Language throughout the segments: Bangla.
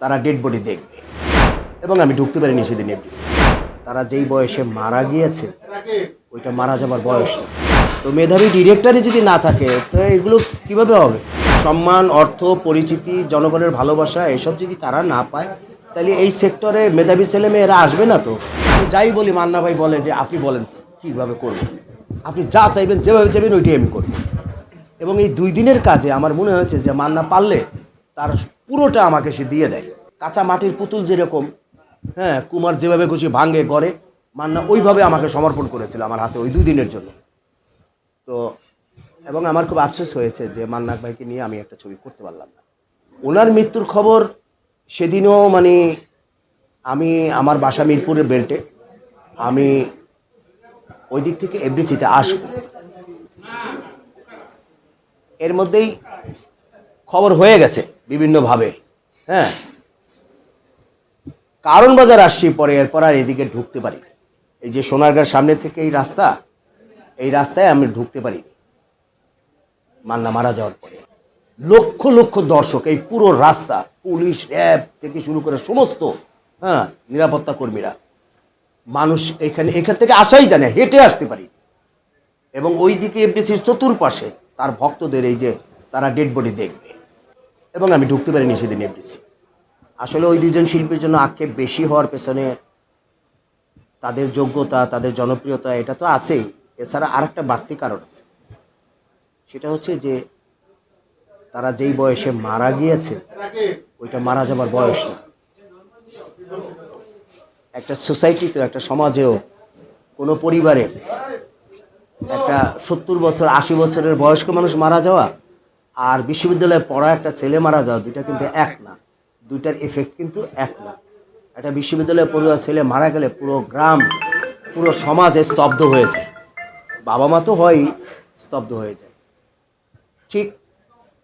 তারা ডেড বডি দেখবে। এবং আমি ঢুকতে পারিনি সেদিন এফডিসি তারা যেই বয়সে মারা গিয়েছে, ওইটা মারা যাবার বয়স না। তো মেধাবী ডিরেক্টরই যদি না থাকে, তো এগুলো কীভাবে হবে? সম্মান, অর্থ, পরিচিতি, জনগণের ভালোবাসা, এসব যদি তারা না পায়, তাহলে এই সেক্টরে মেধাবী ছেলে মেয়েরা আসবে না তো? যাই বলি, মান্না ভাই বলে যে, আপনি বলেন, কীভাবে করবেন? আপনি যা চাইবেন, যেভাবে চাইবেন, ওইটাই আমি করব। এবং এই দুই দিনের কাজে আমার মনে হয়েছে যে, মান্না পারলে তার পুরোটা আমাকে সে দিয়ে দেয়। কাঁচা মাটির পুতুল যেরকম হ্যাঁ কুমার যেভাবে খুশি ভাঙে করে মান্না ওইভাবে আমাকে সমর্পণ করেছিল আমার হাতে ওই দুই দিনের জন্য। তো, এবং আমার খুব আফসোস হয়েছে যে মান্নাক ভাইকে নিয়ে আমি একটা ছবি করতে পারলাম না। ওনার মৃত্যুর খবর সেদিনও মানে আমি আমার বাসা মিরপুরের বেল্টে, আমি ওই দিক থেকে এফডিসিতে আসব। এর মধ্যেই খবর হয়ে গেছে বিভিন্নভাবে হ্যাঁ? কারণ বাজার আসছি পরে, এরপর আর এদিকে ঢুকতে পারি এই যে সোনারগাঁর সামনে থেকে এই রাস্তা, এই রাস্তায় আমি ঢুকতে পারি মান্না মারা যাওয়ার পরে। লক্ষ লক্ষ দর্শক, এই পুরো রাস্তা, পুলিশ, র্যাব থেকে শুরু করে সমস্ত হ্যাঁ নিরাপত্তা কর্মীরা। মানুষ এখানে, এখান থেকে আসাই জানে হেঁটে আসতে পারি এবং ওই দিকে এফডিসির চতুর্পাশে তার ভক্তদের এই যে, তারা ডেড বডি দেখবে। এবং আমি ঢুকতে পারিনি সেদিন এফডিসি। আসলে ওই দুজন শিল্পীর জন্য আক্ষেপ বেশি হওয়ার পেছনে তাদের যোগ্যতা, তাদের জনপ্রিয়তা, এটা তো আছেই। এছাড়া আর একটা বাড়তি কারণ আছে। সেটা হচ্ছে যে তারা যেই বয়সে মারা গিয়েছে, ওইটা মারা যাবার বয়স না। একটা সোসাইটিতেও একটা সমাজেও কোনো পরিবারে একটা সত্তর বছর, আশি বছরের বয়স্ক মানুষ মারা যাওয়া আর বিশ্ববিদ্যালয়ে পড়া একটা ছেলে মারা যাওয়া, দুইটা কিন্তু এক না। দুইটার এফেক্ট কিন্তু এক না। একটা বিশ্ববিদ্যালয়ে পড়ুয়া ছেলে মারা গেলে পুরো গ্রাম, পুরো সমাজ স্তব্ধ হয়ে যায়। বাবা মা তো হয়ই স্তব্ধ হয়ে যায়। ঠিক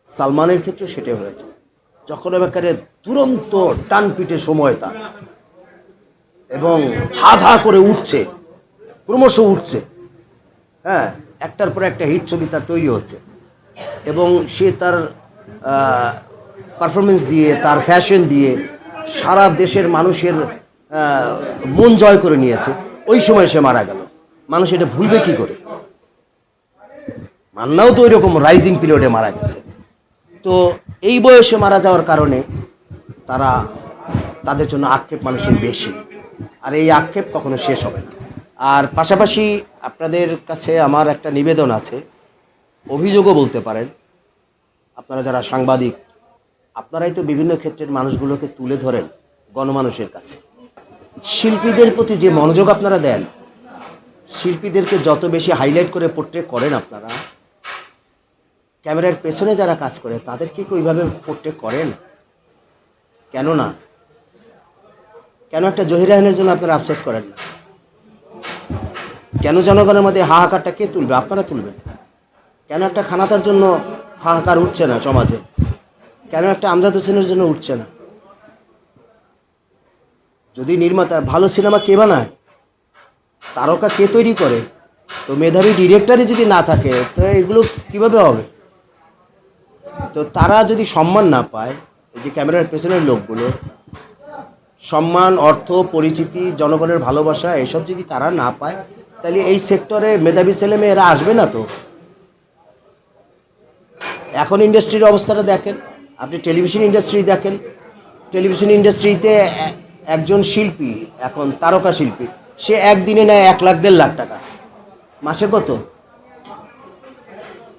সালমানের ক্ষেত্রে সেটাই হয়েছে। যখন এবারে দুরন্ত টানপিটে সময় তার, এবং ধা ধা করে উঠছে, ক্রমশ উঠছে হ্যাঁ একটার পর একটা হিট ছবি তার তৈরি হচ্ছে। এবং সে তার পারফরমেন্স দিয়ে, তার ফ্যাশন দিয়ে সারা দেশের মানুষের মন জয় করে নিয়েছে। ওই সময় সে মারা গেল। মানুষ এটা ভুলবে কি করে? মান্নাও তো ওই রকম রাইজিং পিরিয়ডে মারা গেছে। তো এই বয়সে মারা যাওয়ার কারণে তারা তাদের জন্য আক্ষেপ মানুষের বেশি। আর এই আক্ষেপ কখনো শেষ হবে না। আর পাশাপাশি আপনাদের কাছে আমার একটা নিবেদন আছে। অভিযোগও বলতে পারেন। আপনারা যারা সাংবাদিক, আপনারাই তো বিভিন্ন ক্ষেত্রের মানুষগুলোকে তুলে ধরেন গণমানুষের কাছে। শিল্পীদের প্রতি যে মনোযোগ আপনারা দেন, শিল্পীদেরকে যত বেশি হাইলাইট করে পোট্রে করেন আপনারা, ক্যামেরার পেছনে যারা কাজ করে, তাদেরকে কি ওইভাবে পোট্রে করেন? কেন না? কেন একটা জহির রাহানের জন্য আপনারা আফসোস করেন না? কেন জনগণের মধ্যে হাহাকারটা কে তুলবে? আপনারা তুলবেন। কেন একটা খানাতার জন্য হাহাকার উঠছে না সমাজে? কেন একটা আমজাদ হোসেনের জন্য উঠছে না? যদি নির্মাতা ভালো সিনেমা কে বানায়? তারকা কে তৈরি করে? তো মেধাবী ডিরেক্টরই যদি না থাকে, তো এগুলো কীভাবে হবে? তো তারা যদি সম্মান না পায়, এই যে ক্যামেরার পেছনের লোকগুলো, সম্মান, অর্থ, পরিচিতি, জনগণের ভালোবাসা, এসব যদি তারা না পায়, তাহলে এই সেক্টরে মেধাবী ছেলে মেয়েরা আসবে না তো? এখন ইন্ডাস্ট্রির অবস্থাটা দেখেন। আপনি টেলিভিশন ইন্ডাস্ট্রি দেখেন। টেলিভিশন ইন্ডাস্ট্রিতে একজন শিল্পী, এখন তারকা শিল্পী, সে একদিনে নেয় এক লাখ, দেড় লাখ টাকা। মাসে কত?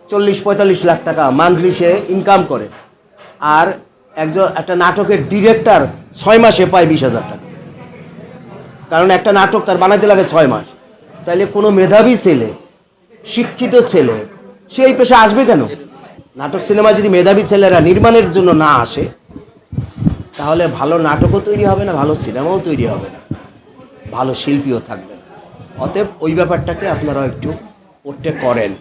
চল্লিশ, পঁয়তাল্লিশ লাখ টাকা মান্থলি সে ইনকাম করে। আর একজন, একটা নাটকের ডিরেক্টর ছয় মাসে পায় বিশ হাজার টাকা। কারণ একটা নাটক তার বানাতে লাগে ছয় মাস। তাহলে কোনো মেধাবী ছেলে, শিক্ষিত ছেলে সে এই পেশা আসবে কেন? নাটক সিনেমা যদি মেধাবী ছেলেরা নির্মাণের জন্য না আসে, তাহলে ভালো নাটকও তৈরি হবে না, ভালো সিনেমাও তৈরি হবে না। ভালো শিল্পীও থাকবে না। অতএব ওই ব্যাপারটাকে আপনারাও একটু করতে করেন।